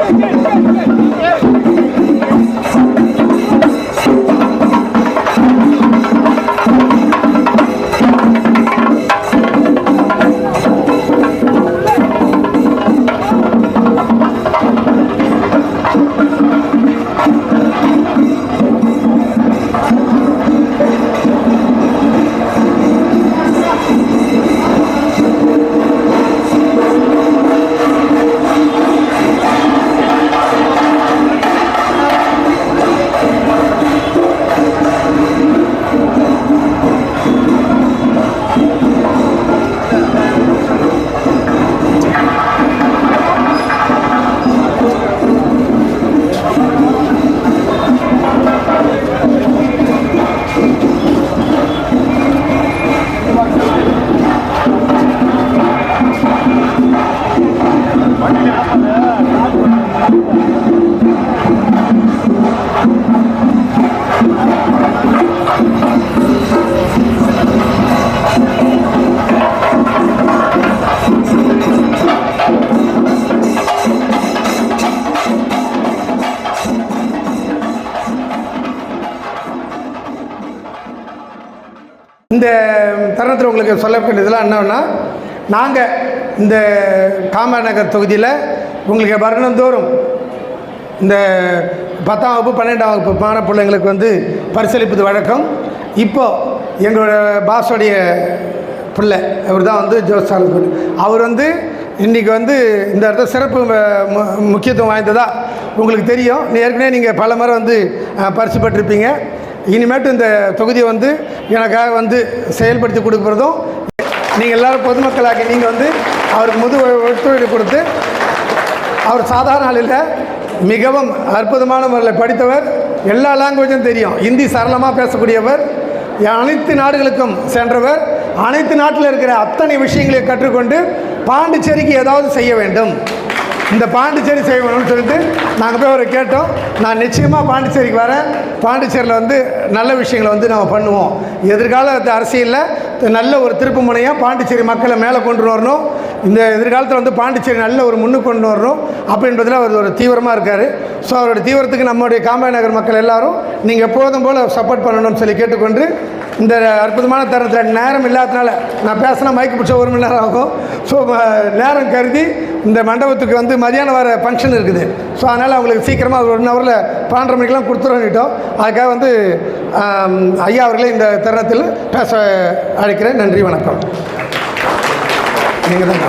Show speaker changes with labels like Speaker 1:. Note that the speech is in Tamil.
Speaker 1: Get, get, get, இந்த தருணத்தில் உங்களுக்கு சொல்ல வேண்டியதெல்லாம் என்னன்னா நாங்கள் இந்த காமநகர் தொகுதியில் உங்களுக்கு வருடந்தோறும் இந்த பத்தாம் வகுப்பு பன்னெண்டாம் வகுப்பு மாணவ பிள்ளைங்களுக்கு வந்து பரிசளிப்பது வழக்கம். இப்போ எங்களோட பாஸோடைய பிள்ளை அவர் தான் வந்து ஜோஸ் அவர் வந்து இன்றைக்கி வந்து இந்த இடத்துல சிறப்பு மு- முக்கியத்துவம் வாய்ந்ததாக உங்களுக்கு தெரியும். ஏற்கனவே நீங்கள் பல முறை வந்து பரிசு பெற்றிருப்பீங்க. இனிமேட்டு இந்த தொகுதியை வந்து எனக்காக வந்து செயல்படுத்தி கொடுக்குறதும் நீங்கள் எல்லாரும் பொதுமக்களாக நீங்கள் வந்து அவருக்கு முது ஒத்துழைப்பு கொடுத்து அவர் சாதாரண ஆள் இல்லை மிகவும் அற்புதமான முறையில் படித்தவர் எல்லா லாங்குவேஜும் தெரியும். ஹிந்தி சரளமாக பேசக்கூடியவர் அனைத்து நாடுகளுக்கும் சென்றவர் அனைத்து நாட்டில் இருக்கிற அத்தனை விஷயங்களை கற்றுக்கொண்டு பாண்டிச்சேரிக்கு ஏதாவது செய்ய வேண்டும். இந்த பாண்டிச்சேரி செய்வோம்னு சொல்லிட்டு நாங்கள் போய் அவரை கேட்டோம். நான் நிச்சயமாக பாண்டிச்சேரிக்கு வரேன். பாண்டிச்சேரியில் வந்து நல்ல விஷயங்களை வந்து நம்ம பண்ணுவோம். எதிர்கால அரசியலில் நல்ல ஒரு திருப்பு முனையாக பாண்டிச்சேரி மக்களை மேலே கொண்டு வரணும். இந்த எதிர்காலத்தில் வந்து பாண்டிச்சேரி நல்ல ஒரு முன்னுக்கு கொண்டு வரணும் அப்படின்றதுல அவர் ஒரு தீவிரமாக இருக்கார். ஸோ அவருடைய தீவிரத்துக்கு நம்முடைய காம்பே நகர் மக்கள் எல்லாரும் நீங்கள் எப்போதும் போல் சப்போர்ட் பண்ணணும்னு சொல்லி கேட்டுக்கொண்டு இந்த அற்புதமான தருணத்தில் நேரம் இல்லாதனால நான் பேசினா மைக்கு பிடிச்ச ஒரு மணி நேரம் ஆகும். ஸோ நேரம் கருதி இந்த மண்டபத்துக்கு வந்து மதியானம் வர ஃபங்க்ஷன் இருக்குது. ஸோ அதனால் அவங்களுக்கு சீக்கிரமாக ஒரு ஒன் ஹவரில் பன்னெண்டரை மணிக்கெலாம் கொடுத்துருவோம் அதுக்காக வந்து ஐயா அவர்களே இந்த தருணத்தில் பேச அழைக்கிறேன். நன்றி வணக்கம். நீங்கள் தான்